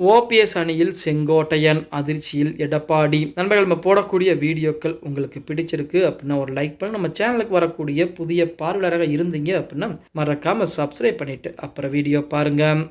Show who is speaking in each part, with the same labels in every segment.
Speaker 1: OPS அணியில் செங்கோட்டையன் அதிர்ச்சியில் எடப்பாடி. நண்பர்கள் நம்ம போடக்கூடிய வீடியோக்கள் உங்களுக்கு பிடிச்சிருக்கு அப்படின்னா ஒரு லைக் பண்ணி. நம்ம சேனலுக்கு வரக்கூடிய புதிய பார்வையாளராக இருந்தீங்க அப்படின்னா மறக்காமல் சப்ஸ்கிரைப் பண்ணிவிட்டு அப்புறம் வீடியோ பாருங்கள்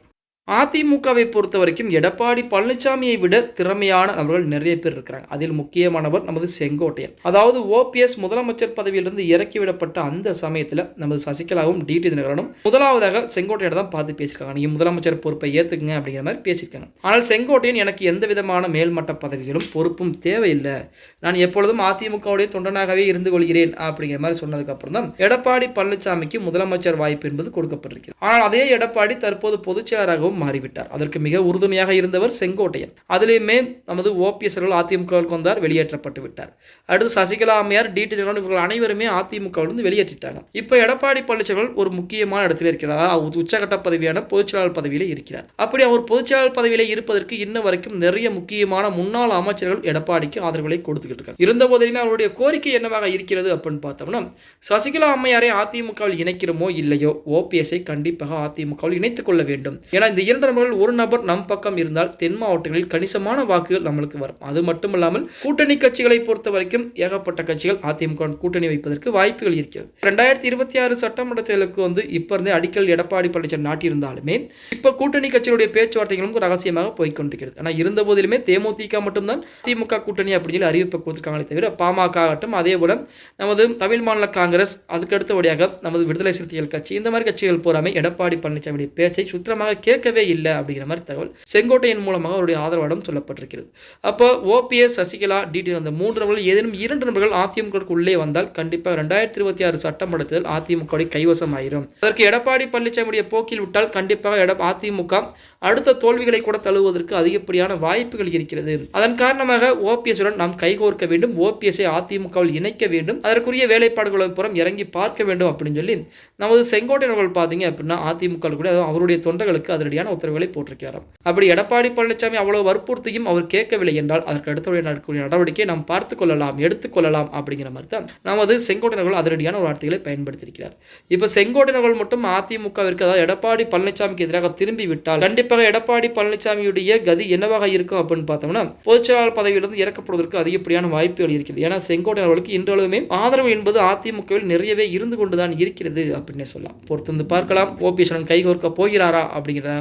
Speaker 1: அதிமுகவை பொறுத்த வரைக்கும் எடப்பாடி பழனிசாமியை விட திறமையான நபர்கள் நிறைய பேர் இருக்கிறாங்க. அதில் முக்கியமானவர் நமது செங்கோட்டையன். அதாவது ஓபிஎஸ் முதலமைச்சர் பதவியிலிருந்து இறக்கிவிடப்பட்ட அந்த சமயத்தில் நமது சசிகலாவும் டிடி தினகரனும் முதலாவதாக செங்கோட்டையன் தான் பார்த்து பேசியிருக்காங்க. நீங்கள் முதலமைச்சர் பொறுப்பை ஏற்றுக்குங்க அப்படிங்கிற மாதிரி பேசியிருக்காங்க. ஆனால் செங்கோட்டையன் எனக்கு எந்த விதமான மேல்மட்ட பதவிகளும் பொறுப்பும் தேவையில்லை. நான் எப்பொழுதும் அதிமுகவுடைய தொண்டனாகவே இருந்து கொள்கிறேன் அப்படிங்கிற மாதிரி சொன்னதுக்கப்புறம் தான் எடப்பாடி பழனிசாமிக்கு முதலமைச்சர் வாய்ப்பு என்பது கொடுக்கப்பட்டிருக்கிறது. ஆனால் அதே எடப்பாடி தற்போது பொதுச்செயலராகவும் மாறிவிட்டார். அதற்கு மிக உறுதுணையாக இருந்தவர் செங்கோட்டையன். அதிலேயுமே நமது ஓபிஎஸ் அவர்கள் அதிமுகவுக்கு வந்தார் வெளியேற்றப்பட்டு விட்டார். அடுத்து சசிகலா அம்மையார் டி டி இவர்கள் அனைவருமே அதிமுகவிலிருந்து வெளியேற்றிட்டாங்க. இப்போ எடப்பாடி பழனிசாமி ஒரு முக்கியமான இடத்துல இருக்கிறார். உச்சகட்ட பதவியான பொதுச்செயலாளர் பதவியில் இருக்கிறார். அப்படி அவர் பொதுச்செயலாளர் பதவியில் இருப்பதற்கு இன்ன வரைக்கும் நிறைய முக்கியமான முன்னாள் அமைச்சர்கள் எடப்பாடிக்கு ஆதரவுகளை கொடுத்துக்கிட்டு இருக்காங்க. இருந்த போதிலுமே அவருடைய கோரிக்கை என்னவாக இருக்கிறது அப்படின்னு பார்த்தோம்னா சசிகலா அம்மையாரை அதிமுகவில் இணைக்கிறோமோ இல்லையோ ஓபிஎஸ்ஐ கண்டிப்பாக அதிமுகவில் இணைத்துக் கொள்ள வேண்டும். ஏன்னா இந்த இரண்டு நபர்கள் ஒரு நபர் நம் பக்கம் இருந்தால் தென் மாவட்டங்களில் கணிசமான வாக்குகள் நம்மளுக்கு வரும். அது மட்டுமல்லாமல் கூட்டணி கட்சிகளை பொறுத்த வரைக்கும் ஏகப்பட்ட கட்சிகள் அதிமுக கூட்டணி வைப்பதற்கு வாய்ப்புகள் இருக்கிறது. ரெண்டாயிரத்தி இருபத்தி ஆறு சட்டமன்ற தேர்தலுக்கு வந்து இப்ப இருந்தே அடிக்கல் எடப்பாடி பழனிசாமி நாட்டியிருந்தாலுமே இப்ப கூட்டணி கட்சிகளுடைய பேச்சுவார்த்தைகளும் ரகசியமாக போய்கொண்டிருக்கிறது ஆனால் இருந்த போதிலுமே தேமுதிக மட்டும்தான் திமுக கூட்டணி அப்படின்னு சொல்லி அறிவிப்பை கொடுத்திருக்காங்களே தவிர பாமக ஆகட்டும் அதே போல நமது தமிழ் மாநில காங்கிரஸ் அதுக்கு அடுத்தபடியாக நமது விடுதலை சிறுத்தைகள் கட்சி இந்த மாதிரி கட்சிகள் போறாமே எடப்பாடி பழனிசாமியுடைய பேச்சை சுத்தமாக கேட்கவே இல்லை அப்படிங்கிற மாதிரி தகவல் செங்கோட்டையின் மூலமாக அவருடைய ஆதரவாளம் சொல்லப்பட்டிருக்கிறது. அப்போ ஓபிஎஸ் சசிகலா டிடி அந்த மூன்று நபர்கள் ஏதேனும் இரண்டு நபர்கள் அதிமுக உள்ளே வந்தால் கண்டிப்பாக ரெண்டாயிரத்தி இருபத்தி ஆறு சட்டமன்ற தேர்தல் அதிமுக கைவசம் ஆயிரும் அதற்கு எடப்பாடி பழனிசாமியுடைய போக்கில் விட்டால் கண்டிப்பாக எட அதிமுக அடுத்த தோல்விகளை கூட தழுவுவதற்கு அதிகப்படியான வாய்ப்புகள் இருக்கிறது. அதன் காரணமாக ஓபிஎஸ் உடன் நாம் கைகோர்க்க வேண்டும். ஓபிஎஸ்ஐ அதிமுகவில் இணைக்க வேண்டும். அதற்குரிய வேலைப்பாடுகளும் புறம் இறங்கி பார்க்க வேண்டும் அப்படின்னு சொல்லி நமது செங்கோட்டையன் பார்த்தீங்க அப்படின்னா அதிமுக கூட அவருடைய தொண்டர்களுக்கு அதனுடைய அதனடியான உத்தரவுகளை போட்டிருக்கிறாராம். அப்படி எடப்பாடி பழனிசாமி அவ்வளவு வற்புறுத்தியும் அவர் கேட்கவில்லை என்றால் அதற்கு அடுத்தபடி நடக்கக்கூடிய நடவடிக்கையை நாம் பார்த்து கொள்ளலாம் எடுத்துக்கொள்ளலாம் அப்படிங்கிற மாதிரி தான் நமது செங்கோட்டையர்கள் அதனடியான ஒரு வார்த்தைகளை பயன்படுத்தியிருக்கிறார். இப்போ செங்கோட்டையர்கள் மட்டும் அதிமுகவிற்கு அதாவது எடப்பாடி பழனிசாமிக்கு எதிராக திரும்பி விட்டால் கண்டிப்பாக எடப்பாடி பழனிசாமியுடைய கதி என்னவாக இருக்கும் அப்படின்னு பார்த்தோம்னா பொதுச்செயலாளர் பதவியிலிருந்து இறக்கப்படுவதற்கு அதிகப்படியான வாய்ப்புகள் இருக்கிறது ஏன்னா செங்கோட்டையர்களுக்கு இன்றளவுமே ஆதரவு என்பது அதிமுகவில் நிறையவே இருந்து கொண்டுதான் இருக்கிறது அப்படின்னே சொல்லலாம். பொறுத்திருந்து பார்க்கலாம். ஓபிஎஸ் கைகோர்க்க போகிறாரா அப்படிங்கிற